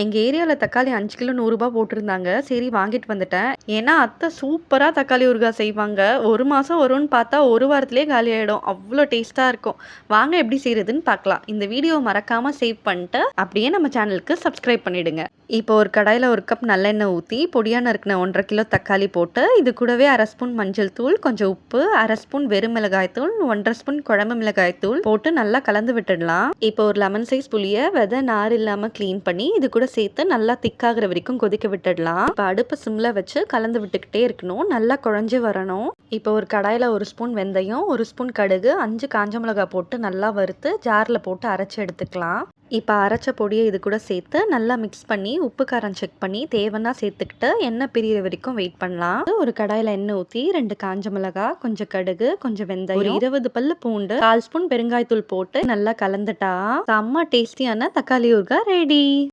எங்கள் ஏரியாவில் தக்காளி அஞ்சு கிலோ நூறுரூபா போட்டிருந்தாங்க. சரி வாங்கிட்டு வந்துட்டேன். ஏன்னா அத்தை சூப்பராக தக்காளி ஊறுகாய் செய்வாங்க. ஒரு மாதம் வரும்னு பார்த்தா ஒரு வாரத்திலே காலி ஆகிடும் அவ்வளோ டேஸ்ட்டாக இருக்கும். வாங்க எப்படி செய்கிறதுன்னு பார்க்கலாம். இந்த வீடியோ மறக்காமல் சேவ் பண்ணிட்டு அப்படியே நம்ம சேனலுக்கு சப்ஸ்கிரைப் பண்ணிவிடுங்க இப்போ ஒரு கடாயில் ஒரு கப் நல்லெண்ணெய் ஊற்றி பொடியான இருக்கிற ஒன்றரை கிலோ தக்காளி போட்டு இது கூடவே அரை ஸ்பூன் மஞ்சள் தூள் கொஞ்சம் உப்பு அரை ஸ்பூன் வெறும் மிளகாய் தூள் ஒன்றரை ஸ்பூன் குழம்பு மிளகாய் தூள் போட்டு நல்லா கலந்து விட்டுடலாம். இப்போ ஒரு லெமன் சைஸ் புளியை விதை நார் இல்லாமல் க்ளீன் பண்ணி இது கூட சேர்த்து நல்லா திக்காகிற வரைக்கும் கொதிக்க விட்டுடலாம். இப்போ அடுப்பு சிம்மில் வச்சு கலந்து விட்டுக்கிட்டே இருக்கணும். நல்லா குழஞ்சி வரணும். இப்போ ஒரு கடாயில் ஒரு ஸ்பூன் வெந்தயம் ஒரு ஸ்பூன் கடுகு அஞ்சு காஞ்ச மிளகாய் போட்டு நல்லா வறுத்து ஜாரில் போட்டு அரைச்சி எடுத்துக்கலாம். இப்போ அரைச்ச பொடியை இது கூட சேர்த்து நல்லா மிக்ஸ் பண்ணி உப்பு காரம் செக் பண்ணி தேவைன்னா சேர்த்துக்கிட்டு எண்ணெய் பிரியிற வரைக்கும் வெயிட் பண்ணலாம். ஒரு கடாயில் எண்ணெய் ஊற்றி ரெண்டு காஞ்ச மிளகா கொஞ்சம் கடுகு கொஞ்சம் வெந்தயம் ஒரு இருபது பல்லு பூண்டு கால் ஸ்பூன் பெருங்காயத்தூள் போட்டு நல்லா கலந்துட்டா செம்ம டேஸ்டியான தக்காளி ஊறுகாய் ரெடி